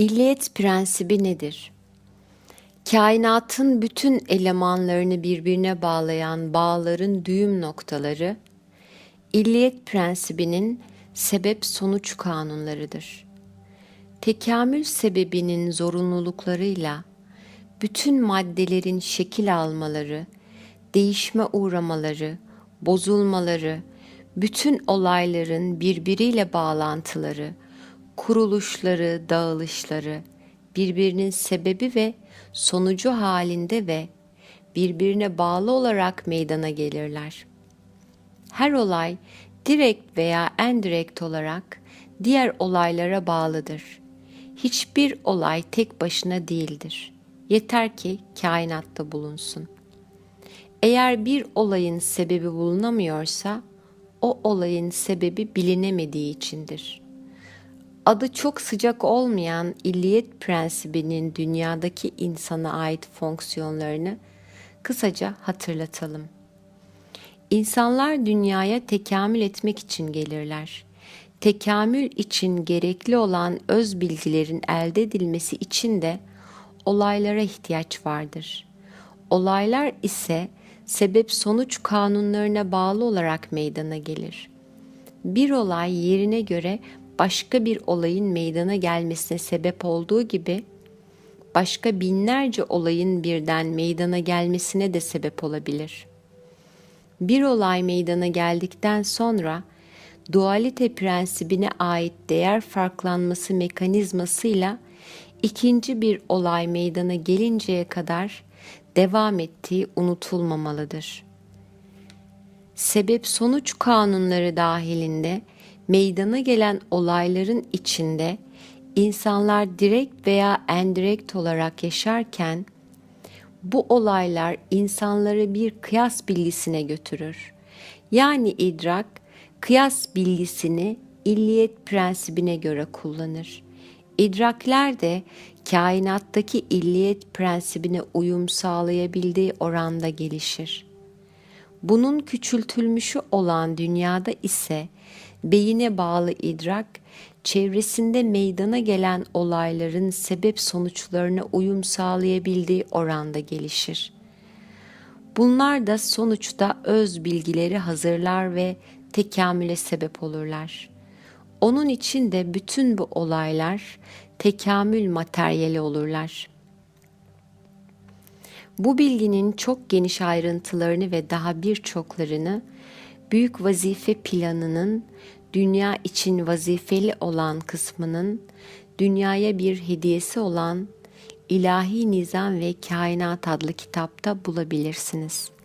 İlliyet prensibi nedir? Kainatın bütün elemanlarını birbirine bağlayan bağların düğüm noktaları, illiyet prensibinin sebep sonuç kanunlarıdır. Tekamül sebebinin zorunluluklarıyla bütün maddelerin şekil almaları, değişme uğramaları, bozulmaları, bütün olayların birbiriyle bağlantıları, kuruluşları, dağılışları, birbirinin sebebi ve sonucu halinde ve birbirine bağlı olarak meydana gelirler. Her olay direkt veya endirekt olarak diğer olaylara bağlıdır. Hiçbir olay tek başına değildir. Yeter ki kainatta bulunsun. Eğer bir olayın sebebi bulunamıyorsa, o olayın sebebi bilinemediği içindir. Adı çok sıcak olmayan illiyet prensibinin dünyadaki insana ait fonksiyonlarını kısaca hatırlatalım. İnsanlar dünyaya tekamül etmek için gelirler. Tekamül için gerekli olan öz bilgilerin elde edilmesi için de olaylara ihtiyaç vardır. Olaylar ise sebep sonuç kanunlarına bağlı olarak meydana gelir. Bir olay yerine göre başka bir olayın meydana gelmesine sebep olduğu gibi başka binlerce olayın birden meydana gelmesine de sebep olabilir. Bir olay meydana geldikten sonra dualite prensibine ait değer farklanması mekanizmasıyla ikinci bir olay meydana gelinceye kadar devam ettiği unutulmamalıdır. Sebep sonuç kanunları dahilinde meydana gelen olayların içinde insanlar direkt veya endirekt olarak yaşarken bu olaylar insanları bir kıyas bilgisine götürür. Yani idrak kıyas bilgisini illiyet prensibine göre kullanır. İdrakler de kainattaki illiyet prensibine uyum sağlayabildiği oranda gelişir. Bunun küçültülmüşü olan dünyada ise beyine bağlı idrak, çevresinde meydana gelen olayların sebep sonuçlarına uyum sağlayabildiği oranda gelişir. Bunlar da sonuçta öz bilgileri hazırlar ve tekamüle sebep olurlar. Onun için de bütün bu olaylar tekamül materyali olurlar. Bu bilginin çok geniş ayrıntılarını ve daha birçoklarını büyük vazife planının dünya için vazifeli olan kısmının dünyaya bir hediyesi olan İlahi Nizam ve Kainat adlı kitapta bulabilirsiniz.''